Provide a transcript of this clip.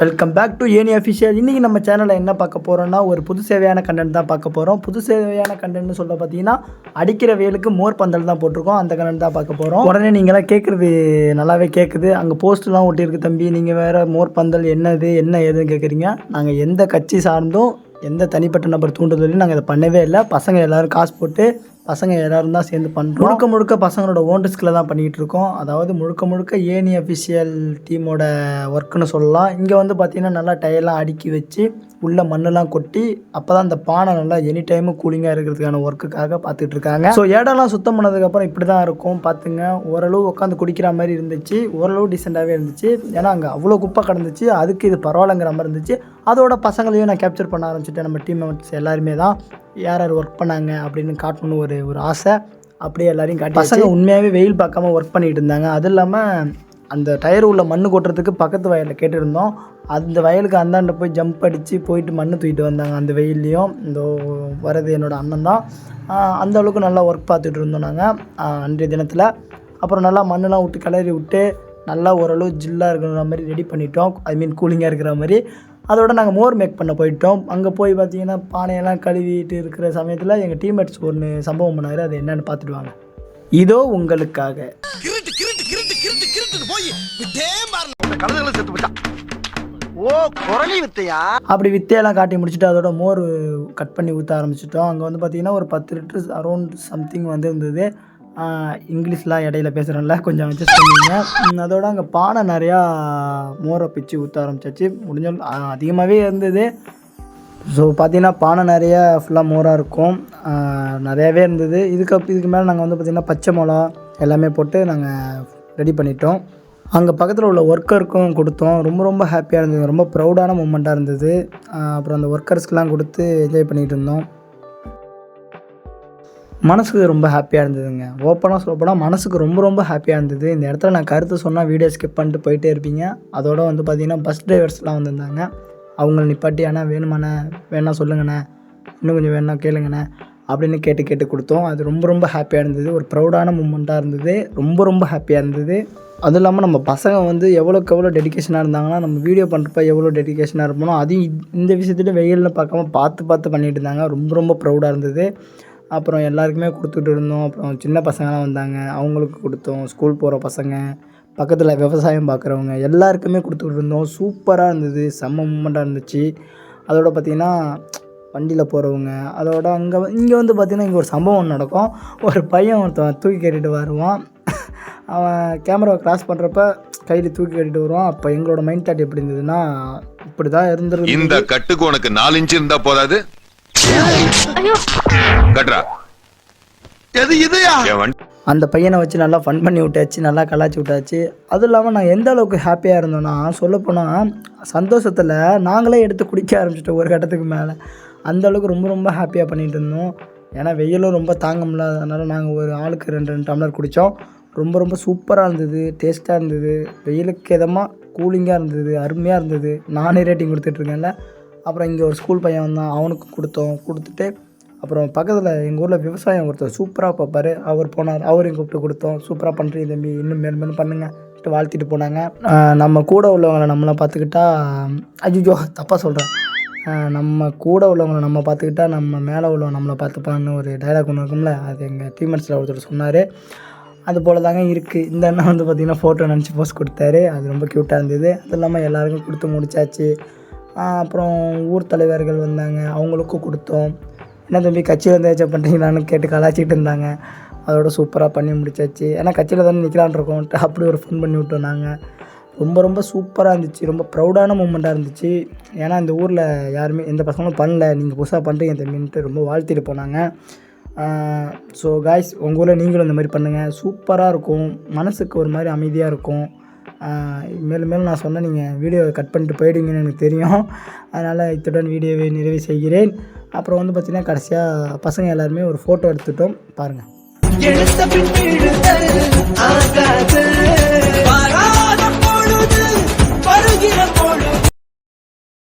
Welcome back to Annie official இன்றைக்கி நம்ம சேனலில் என்ன பார்க்க போகிறோம்னா ஒரு புது சேவையான கண்டென்ட் தான் பார்க்க போகிறோம் புது சேவையான கண்டென்ட்னு சொல்ல பார்த்தீங்கன்னா அடிக்கிற வேலுக்கு மோர் பந்தல் தான் போட்டிருக்கோம். அந்த கண்டென்ட் தான் பார்க்க போகிறோம் உடனே நீங்களாம் கேட்குறது நல்லாவே கேட்குது அங்கே போஸ்ட்லாம் ஒட்டியிருக்கு தம்பி. நீங்கள் வேறு மோர் பந்தல் என்னது என்ன ஏதுன்னு கேட்குறீங்க நாங்கள் எந்த கட்சி சார்ந்தும் எந்த தனிப்பட்ட நபர் தூண்டுதலையும் நாங்கள் இதை பண்ணவே இல்லை. பசங்க எல்லோரும் காசு போட்டு பசங்க எல்லோரும் தான் சேர்ந்து பண்ணுறோம் முழுக்க முழுக்க பசங்களோட ஓன் ரிஸ்கில் தான் பண்ணிகிட்டு இருக்கோம் அதாவது முழுக்க முழுக்க ஏனி அஃபிஷியல் டீமோட ஒர்க்குன்னு சொல்லலாம். இங்கே வந்து பார்த்திங்கன்னா நல்லா டயர்லாம் அடுக்கி வச்சு உள்ள மண்ணெல்லாம் கொட்டி அப்போ தான் அந்த பானை நல்லா எனி டைமும் கூலிங்காக இருக்கிறதுக்கான ஒர்க்குக்காக பார்த்துட்டு இருக்காங்க ஸோ இடம்லாம் சுத்தம் பண்ணதுக்கப்புறம் இப்படி தான் இருக்கும். பார்த்துங்க ஓரளவு உட்காந்து குடிக்கிற மாதிரி இருந்துச்சு. ஓரளவு டீசெண்டாகவே இருந்துச்சு. ஏன்னா அங்கே அவ்வளோ குப்பை கிடந்துச்சு. அதுக்கு இது பரவாயில்லங்கிற மாதிரி இருந்துச்சு. அதோட பசங்களையும் நான் கேப்சர் பண்ண ஆரம்பிச்சிட்டேன். நம்ம டீம் மெம்பர்ஸ் எல்லாருமே தான் யார் யார் ஒர்க் பண்ணாங்க அப்படின்னு காட்டணும்னு ஒரு ஒரு ஆசை. அப்படியே எல்லாரையும் காட்டி பசங்க உண்மையாகவே வெயில் பார்க்காம ஒர்க் பண்ணிட்டு இருந்தாங்க. அது இல்லாமல் அந்த டயர் உள்ள மண் கொட்டுறதுக்கு பக்கத்து வயலில் கேட்டிருந்தோம். அந்த வயலுக்கு அந்தாண்ட போய் ஜம்ப் அடித்து போயிட்டு மண் தூக்கிட்டு வந்தாங்க. அந்த வெயில்லையும் இந்த வரது என்னோடய அண்ணன் தான். அந்த அளவுக்கு நல்லா ஒர்க் பார்த்துட்டு இருந்தோம் நாங்கள் அன்றைய தினத்தில். அப்புறம் நல்லா மண்ணெலாம் விட்டு கிளறி விட்டு நல்லா ஓரளவு ஜில்லாக இருக்கிற மாதிரி ரெடி பண்ணிட்டோம். ஐ மீன் கூலிங்காக இருக்கிற மாதிரி. அதோட நாங்கள் மோர் மேக் பண்ண போயிட்டோம். அங்கே போய் பார்த்தீங்கன்னா பானையெல்லாம் கழுவிட்டு இருக்கிற சமயத்தில் எங்கள் டீம்மேட்ஸ் ஒன்று சம்பவம் பண்ணார். அது என்னன்னு பார்த்துட்டு வாங்க. இதோ உங்களுக்காக. அப்படி வித்தையெல்லாம் காட்டி முடிச்சுட்டு அதோட மோர் கட் பண்ணி ஊற்ற ஆரம்பிச்சிட்டோம். அங்கே வந்து பார்த்தீங்கன்னா ஒரு பத்து லிட்டர் அரௌண்ட் சம்திங் வந்து இருந்தது இங்கிலீஷ்லாம் இடையில பேசுகிறேன்ல கொஞ்சம் அட்ஜஸ்ட் பண்ணிங்க அதோட அங்கே பானை நிறையா மோரை பிச்சு ஊற்ற ஆரம்பிச்சாச்சு. முடிஞ்ச அதிகமாகவே இருந்தது. ஸோ பார்த்தீங்கன்னா பானை நிறையா ஃபுல்லாக மோராக இருக்கும். நிறையாவே இருந்தது. இதுக்கு இதுக்கு மேலே நாங்கள் வந்து பார்த்திங்கன்னா பச்சை மிளகா எல்லாமே போட்டு நாங்கள் ரெடி பண்ணிட்டோம். அங்கே பக்கத்தில் உள்ள ஒர்க்கருக்கும் கொடுத்தோம். ரொம்ப ரொம்ப ஹாப்பியாக இருந்தது. ரொம்ப ப்ரௌடான மூமெண்ட்டாக இருந்தது. அப்புறம் அந்த ஒர்க்கர்ஸ்க்கெலாம் கொடுத்து என்ஜாய் பண்ணிகிட்டு இருந்தோம். மனசுக்கு ரொம்ப ஹாப்பியாக இருந்ததுங்க. ஓப்பனாக சொல்ல போனால் மனசுக்கு ரொம்ப ரொம்ப ஹாப்பியாக இருந்தது. இந்த இடத்துல நான் கருத்து சொன்னால் வீடியோ ஸ்கிப் பண்ணிட்டு போயிட்டே இருப்பீங்க. அதோட வந்து பார்த்திங்கன்னா பஸ் டிரைவர்ஸ்லாம் வந்திருந்தாங்க. அவங்கள நிப்பாட்டி அண்ணா வேணுமாண்ணே? வேணா சொல்லுங்கண்ணே. இன்னும் கொஞ்சம் வேணா கேளுங்கண்ணே. அப்படின்னு கேட்டு கேட்டு கொடுத்தோம். அது ரொம்ப ரொம்ப ஹாப்பியாக இருந்தது. ஒரு ப்ரௌடான மூமெண்ட்டாக இருந்தது. ரொம்ப ரொம்ப ஹாப்பியாக இருந்தது. அதுவும் இல்லாமல் நம்ம பசங்க வந்து எவ்வளோக்கு எவ்வளோ டெடிகேஷனாக இருந்தாங்கன்னா நம்ம வீடியோ பண்ணுறப்ப எவ்வளோ டெடிகேஷனாக இருப்போம் அதையும் இந்த விஷயத்துல வெயிலில் பார்க்காம பார்த்து பார்த்து பண்ணிகிட்டு இருந்தாங்க. ரொம்ப ரொம்ப ப்ரௌடாக இருந்தது. அப்புறம் எல்லாருக்குமே கொடுத்துட்டு இருந்தோம். அப்புறம் சின்ன பசங்களாம் வந்தாங்க. அவங்களுக்கு கொடுத்தோம். ஸ்கூல் போகிற பசங்க பக்கத்தில் விவசாயம் பார்க்குறவங்க எல்லாருக்குமே கொடுத்துட்டு இருந்தோம். சூப்பராக இருந்தது. செம்ம மூமெண்ட்டாக இருந்துச்சு. அதோட பார்த்திங்கன்னா வண்டியில் போகிறவங்க அதோட அங்கே இங்கே வந்து பார்த்திங்கன்னா இங்கே ஒரு சம்பவம் நடக்கும். ஒரு பையன் ஒருத்தன் தூக்கி கட்டிட்டு வருவான். அவன் கேமராவை க்ராஸ் பண்ணுறப்ப கையில் தூக்கி கட்டிட்டு வருவான். அப்போ எங்களோட மைண்ட் தாட் எப்படி இருந்ததுன்னா இப்படி தான் இருந்துருக்கு இந்த கட்டுக்கு உனக்கு நாலு இன்ச்சு இருந்தால் போதாது? எது இதுயா? அந்த பையனை வச்சு நல்லா ஃபன் பண்ணி விட்டாச்சு நல்லா கலாச்சி விட்டாச்சு. அதுவும் இல்லாமல் நான் எந்த அளவுக்கு ஹாப்பியாக இருந்தோன்னா சொல்லப்போனால் சந்தோஷத்தில் நாங்களே எடுத்து குடிக்க ஆரம்பிச்சிட்டோம் ஒரு கட்டத்துக்கு மேலே. அந்த அளவுக்கு ரொம்ப ரொம்ப ஹாப்பியாக பண்ணிகிட்டு இருந்தோம். ஏன்னா வெயிலும் ரொம்ப தாங்க முடியல. அதனால் நாங்கள் ஒரு ஆளுக்கு ரெண்டு ரெண்டு டம்ளர் குடித்தோம் ரொம்ப ரொம்ப சூப்பராக இருந்தது டேஸ்ட்டாக இருந்தது. வெயிலுக்கு எதமாக கூலிங்காக இருந்தது அருமையாக இருந்தது. நானே ரேட்டிங் கொடுத்துட்ருக்கேன்ல அப்புறம் இங்கே ஒரு ஸ்கூல் பையன் வந்தான் அவனுக்கு கொடுத்தோம். கொடுத்துட்டு அப்புறம் பக்கத்தில் எங்கள் ஊரில் விவசாயம் ஒருத்தர் சூப்பராக பார்ப்பார். அவர் போனார் அவரையும் கூப்பிட்டு கொடுத்தோம். சூப்பராக பண்ணுறீங்க தம்பி இன்னும் மேலும் மேலும் பண்ணுங்க. வாழ்த்திட்டு போனாங்க. நம்ம கூட உள்ளவங்களை நம்மளாம் பார்த்துக்கிட்டா அஜிஜோ தப்பாக சொல்கிறேன் நம்ம கூட உள்ளவங்களை நம்ம பார்த்துக்கிட்டா நம்ம மேலே உள்ளவங்க நம்மளை பார்த்துப்பான்னு ஒரு டைலாக் ஒன்று இருக்கும்ல அது எங்கள் டீம்மேட்ஸில் ஒருத்தர் சொன்னார். அது போல் தாங்க இருக்குது இந்த அண்ணன் வந்து பார்த்திங்கன்னா ஃபோட்டோ நினச்சி போஸ்ட் கொடுத்தாரு. அது ரொம்ப க்யூட்டாக இருந்தது. அது இல்லாமல் எல்லாருக்கும் கொடுத்து முடிச்சாச்சு. அப்புறம் ஊர் தலைவர்கள் வந்தாங்க. அவங்களுக்கும் கொடுத்தோம். என்ன தம்பி கட்சியில் வந்து ஏதாச்சும் பண்ணுறீங்களான்னு கேட்டு கலாச்சிட்டு இருந்தாங்க. அதோட சூப்பராக பண்ணி முடிச்சாச்சு. ஏன்னா கட்சியில் தானே நிற்கலான் இருக்கோம். அப்படி ஒரு ஃபோன் பண்ணி விட்டோம் நாங்கள் ரொம்ப ரொம்ப சூப்பராக இருந்துச்சு. ரொம்ப ப்ரௌடான மூமெண்ட்டாக இருந்துச்சு. ஏன்னா இந்த ஊரில் யாருமே எந்த பசங்களும் பண்ணல. நீங்கள் புதுசாக பண்ணுறீங்க தம்பின்ட்டு ரொம்ப வாழ்த்திட்டு போனாங்க. ஸோ காய்ஸ் உங்கள் ஊரில் நீங்களும் இந்த மாதிரி பண்ணுங்கள் சூப்பராக இருக்கும். மனசுக்கு ஒரு மாதிரி அமைதியாக இருக்கும். மேலும் மேலும் நான் சொன்ன நீங்கள் வீடியோவை கட் பண்ணிட்டு போயிடுவீங்கன்னு எனக்கு தெரியும். அதனால் இத்துடன் வீடியோவை நிறைவு செய்கிறேன். அப்புறம் வந்து பார்த்திங்கன்னா கடைசியாக பசங்க எல்லாருமே ஒரு ஃபோட்டோ எடுத்துட்டோம். பாருங்கள் எடுத்த பின் ஆகாது. பருகிற